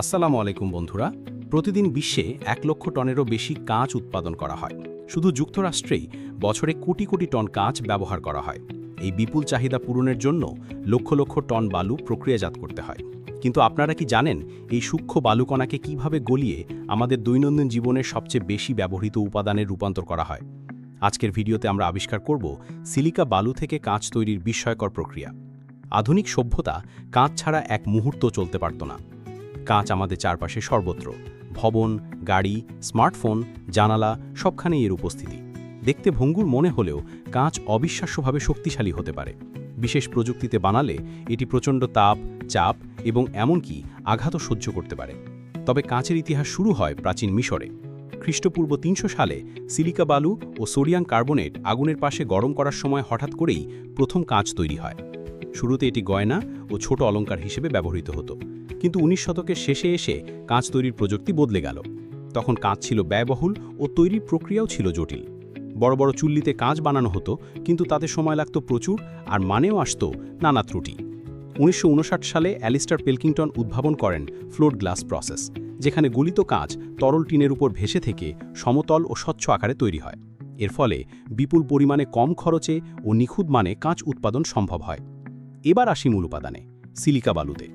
আসসালামু আলাইকুম, বন্ধুরা। প্রতিদিন বিশ্বে এক লক্ষ টনেরও বেশি কাঁচ উৎপাদন করা হয়। শুধু যুক্তরাষ্ট্রেই বছরে কোটি কোটি টন কাঁচ ব্যবহার করা হয়। এই বিপুল চাহিদা পূরণের জন্য লক্ষ লক্ষ টন বালু প্রক্রিয়াজাত করতে হয়। কিন্তু আপনারা কি জানেন এই সূক্ষ্ম বালুকণাকে কীভাবে গলিয়ে আমাদের দৈনন্দিন জীবনের সবচেয়ে বেশি ব্যবহৃত উপাদানে রূপান্তর করা হয়? আজকের ভিডিওতে আমরা আবিষ্কার করব সিলিকা বালু থেকে কাঁচ তৈরির বিস্ময়কর প্রক্রিয়া। আধুনিক সভ্যতা কাঁচ ছাড়া এক মুহূর্ত চলতে পারত না। কাঁচ আমাদের চারপাশে সর্বত্র। ভবন, গাড়ি, স্মার্টফোন, জানালা, সবখানেই এর উপস্থিতি। দেখতে ভঙ্গুর মনে হলেও কাঁচ অবিশ্বাস্যভাবে শক্তিশালী হতে পারে। বিশেষ প্রযুক্তিতে বানালে এটি প্রচণ্ড তাপ, চাপ এবং এমনকি আঘাতও সহ্য করতে পারে। তবে কাঁচের ইতিহাস শুরু হয় প্রাচীন মিশরে। খ্রিস্টপূর্ব তিনশো সালে সিলিকা বালু ও সোডিয়াম কার্বনেট আগুনের পাশে গরম করার সময় হঠাৎ করেই প্রথম কাঁচ তৈরি হয়। শুরুতে এটি গয়না ও ছোট অলংকার হিসেবে ব্যবহৃত হতো। কিন্তু উনিশ শতকের শেষে এসে কাঁচ তৈরির প্রযুক্তি বদলে গেল। তখন কাঁচ ছিল ব্যয়বহুল ও তৈরির প্রক্রিয়াও ছিল জটিল। বড় বড় চুল্লিতে কাঁচ বানানো হতো, কিন্তু তাতে সময় লাগত প্রচুর আর মানেও আসত নানা ত্রুটি। উনিশশো উনষাট সালে অ্যালিস্টার পেলকিংটন উদ্ভাবন করেন ফ্লোট গ্লাস প্রসেস, যেখানে গলিত কাঁচ তরল টিনের উপর ভেসে থেকে সমতল ও স্বচ্ছ আকারে তৈরি হয়। এর ফলে বিপুল পরিমাণে কম খরচে ও নিখুঁত মানে কাঁচ উৎপাদন সম্ভব হয়। এবার আসি মূল উপাদানে, সিলিকা বালুতে।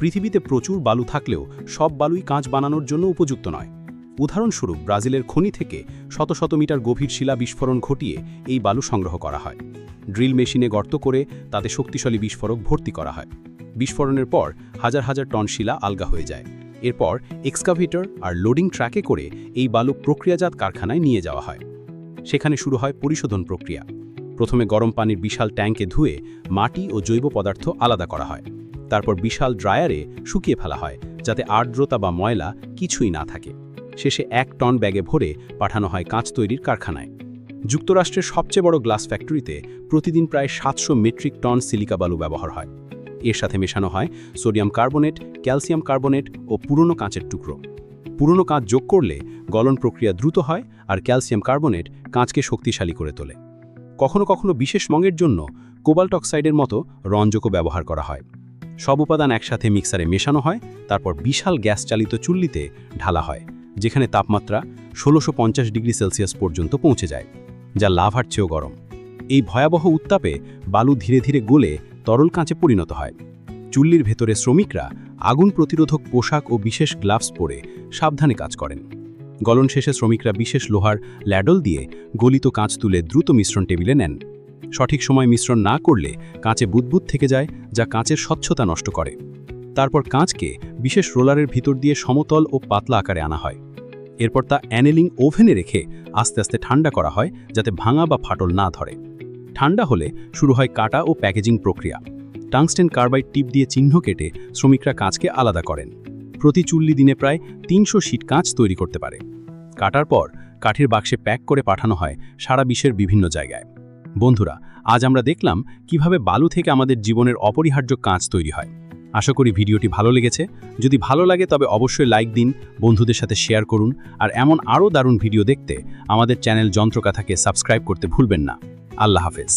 পৃথিবীতে প্রচুর বালু থাকলেও সব বালুই কাঁচ বানানোর জন্য উপযুক্ত নয়। উদাহরণস্বরূপ, ব্রাজিলের খনি থেকে শত শত মিটার গভীর শিলা বিস্ফোরণ ঘটিয়ে এই বালু সংগ্রহ করা হয়। ড্রিল মেশিনে গর্ত করে তাতে শক্তিশালী বিস্ফোরক ভর্তি করা হয়। বিস্ফোরণের পর হাজার হাজার টন শিলা আলগা হয়ে যায়। এরপর এক্সকাভেটর আর লোডিং ট্র্যাকে করে এই বালু প্রক্রিয়াজাত কারখানায় নিয়ে যাওয়া হয়। সেখানে শুরু হয় পরিশোধন প্রক্রিয়া। প্রথমে গরম পানির বিশাল ট্যাঙ্কে ধুয়ে মাটি ও জৈব পদার্থ আলাদা করা হয়। তারপর বিশাল ড্রায়ারে শুকিয়ে ফেলা হয়, যাতে আর্দ্রতা বা ময়লা কিছুই না থাকে। শেষে এক টন ব্যাগে ভরে পাঠানো হয় কাঁচ তৈরির কারখানায়। যুক্তরাষ্ট্রের সবচেয়ে বড় গ্লাস ফ্যাক্টরিতে প্রতিদিন প্রায় সাতশো মেট্রিক টন সিলিকা বালু ব্যবহার হয়। এর সাথে মেশানো হয় সোডিয়াম কার্বনেট, ক্যালসিয়াম কার্বনেট ও পুরনো কাঁচের টুকরো। পুরনো কাঁচ যোগ করলে গলন প্রক্রিয়া দ্রুত হয় আর ক্যালসিয়াম কার্বনেট কাঁচকে শক্তিশালী করে তোলে। কখনো কখনো বিশেষ মঙের জন্য কোবাল্ট অক্সাইডের মতো রঞ্জকও ব্যবহার করা হয়। সব উপাদান একসাথে মিক্সারে মেশানো হয়, তারপর বিশাল গ্যাস চালিত চুল্লিতে ঢালা হয়, যেখানে তাপমাত্রা ষোলোশো ডিগ্রি সেলসিয়াস পর্যন্ত পৌঁছে যায়, যা লাভার চেয়েও গরম। এই ভয়াবহ উত্তাপে বালু ধীরে ধীরে গলে তরল কাঁচে পরিণত হয়। চুল্লির ভেতরে শ্রমিকরা আগুন প্রতিরোধক পোশাক ও বিশেষ গ্লাভস পরে সাবধানে কাজ করেন। গলন শেষে শ্রমিকরা বিশেষ লোহার ল্যাডল দিয়ে গলিত কাঁচ তুলে দ্রুত মিশ্রণ টেবিলে নেন। সঠিক সময় মিশ্রণ না করলে কাঁচে বুদবুদ থেকে যায়, যা কাঁচের স্বচ্ছতা নষ্ট করে। তারপর কাঁচকে বিশেষ রোলারের ভিতর দিয়ে সমতল ও পাতলা আকারে আনা হয়। এরপর তা অ্যানেলিং ওভেনে রেখে আস্তে আস্তে ঠান্ডা করা হয়, যাতে ভাঙা বা ফাটল না ধরে। ঠান্ডা হলে শুরু হয় কাটা ও প্যাকেজিং প্রক্রিয়া। টাংস্টেন কার্বাইড টিপ দিয়ে চিহ্ন কেটে শ্রমিকরা কাঁচকে আলাদা করেন। প্রতি চুল্লি দিনে প্রায় তিনশো শিট কাঁচ তৈরি করতে পারে। কাটার পর কাঠের বাক্সে প্যাক করে পাঠানো হয় সারা বিশ্বের বিভিন্ন জায়গায়। বন্ধুরা, আজ আমরা দেখলাম কীভাবে বালু থেকে আমাদের জীবনের অপরিহার্য কাঁচ তৈরি হয়। আশা করি ভিডিওটি ভালো লেগেছে। যদি ভালো লাগে তবে অবশ্যই লাইক দিন, বন্ধুদের সাথে শেয়ার করুন, আর এমন আরও দারুণ ভিডিও দেখতে আমাদের চ্যানেল যন্ত্রকাথাকে সাবস্ক্রাইব করতে ভুলবেন না। আল্লাহ হাফেজ।